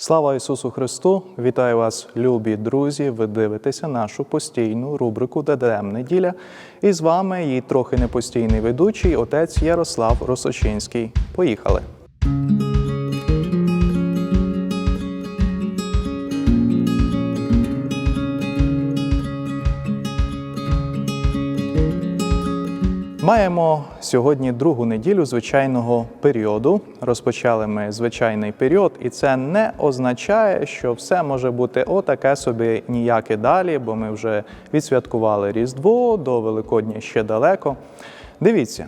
Слава Ісусу Христу! Вітаю вас, любі друзі! Ви дивитеся нашу постійну рубрику ДДМ неділя. І з вами її трохи непостійний ведучий отець Ярослав Росочинський. Поїхали! Маємо сьогодні другу неділю звичайного періоду. Розпочали ми звичайний період, і це не означає, що все може бути отаке собі ніяке далі, бо ми вже відсвяткували Різдво до Великодня ще далеко. Дивіться,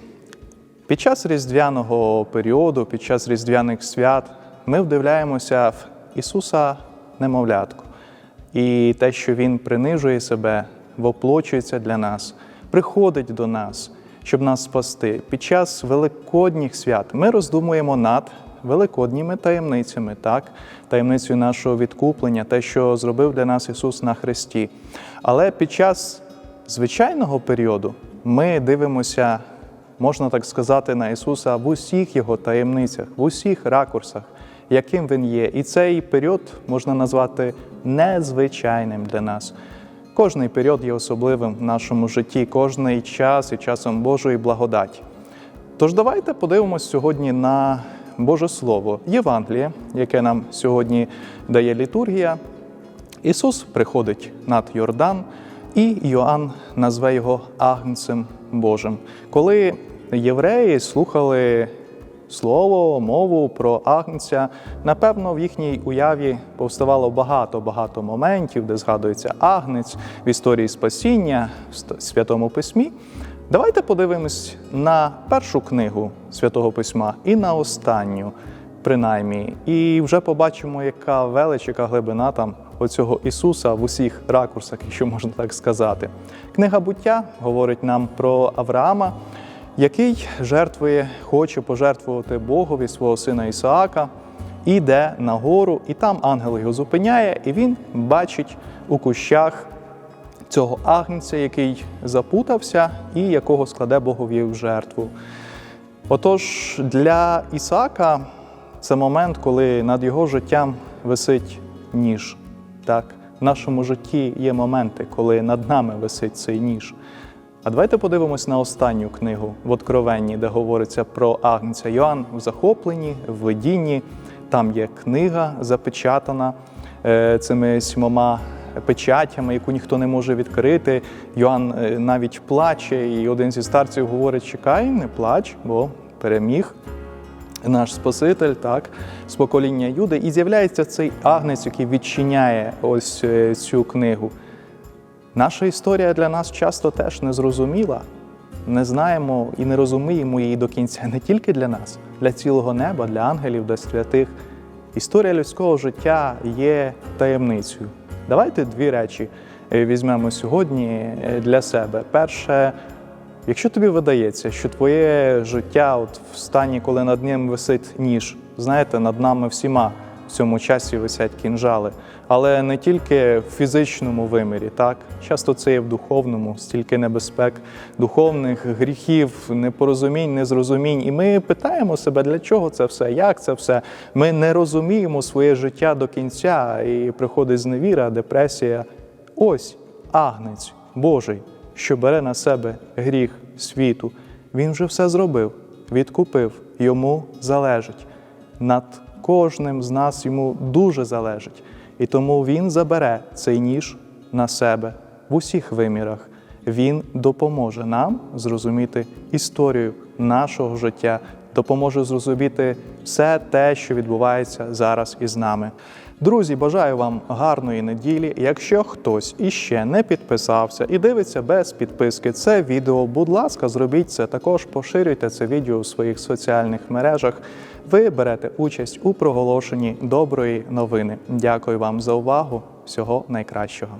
під час різдвяного періоду, під час різдвяних свят, ми вдивляємося в Ісуса немовлятку. І те, що Він принижує себе, воплочується для нас, приходить до нас, щоб нас спасти. Під час великодніх свят ми роздумуємо над великодніми таємницями, так, таємницею нашого відкуплення, те, що зробив для нас Ісус на Христі. Але під час звичайного періоду ми дивимося, можна так сказати, на Ісуса в усіх Його таємницях, в усіх ракурсах, яким Він є. І цей період можна назвати незвичайним для нас. Кожний період є особливим в нашому житті, кожний час і часом Божої благодаті. Тож давайте подивимось сьогодні на Боже Слово, Євангеліє, яке нам сьогодні дає літургія. Ісус приходить над Йордан, і Йоанн назве його Агнцем Божим. Коли євреї слухали слово, мову про Агнця, напевно, в їхній уяві повставало багато-багато моментів, де згадується Агнець в історії спасіння, в Святому Письмі. Давайте подивимось на першу книгу Святого Письма і на останню, принаймні, і вже побачимо, яка велич, яка глибина там оцього Ісуса в усіх ракурсах, якщо можна так сказати. Книга буття говорить нам про Авраама, який жертвує, хоче пожертвувати Богові свого сина Ісаака, і йде на гору, і там ангел його зупиняє, і він бачить у кущах цього агнця, який запутався і якого складе Богові в жертву. Отож, для Ісаака це момент, коли над його життям висить ніж. Так? В нашому житті є моменти, коли над нами висить цей ніж. А давайте подивимось на останню книгу в Откровенні, де говориться про Агнця Йоанн в захопленні, в видінні. Там є книга запечатана е, цими сьомома печатями, яку ніхто не може відкрити. Йоанн е, навіть плаче, і один зі старців говорить: чекай, не плач, бо переміг. Наш Спаситель, так, з покоління Юди, і з'являється цей агнець, який відчиняє ось е, цю книгу. Наша історія для нас часто теж незрозуміла. Не знаємо і не розуміємо її до кінця не тільки для нас, для цілого неба, для ангелів, для святих. Історія людського життя є таємницею. Давайте дві речі е, візьмемо сьогодні е, для себе. Перше, якщо тобі видається, що твоє життя от в стані, коли над ним висить ніж, знаєте, над нами всіма в цьому часі висять кінжали, але не тільки в фізичному вимірі, так часто це є в духовному, стільки небезпек, духовних гріхів, непорозумінь, незрозумінь. І ми питаємо себе, для чого це все, як це все. Ми не розуміємо своє життя до кінця, і приходить зневіра, депресія. Ось агнець Божий, що бере на себе гріх світу. Він вже все зробив, відкупив, йому залежить. Над кожним з нас йому дуже залежить. І тому він забере цей ніж на себе в усіх вимірах. Він допоможе нам зрозуміти історію нашого життя, допоможе зрозуміти все те, що відбувається зараз із нами. Друзі, бажаю вам гарної неділі. Якщо хтось іще не підписався і дивиться без підписки це відео, будь ласка, зробіть це. Також поширюйте це відео у своїх соціальних мережах. Ви берете участь у проголошенні доброї новини. Дякую вам за увагу. Всього найкращого.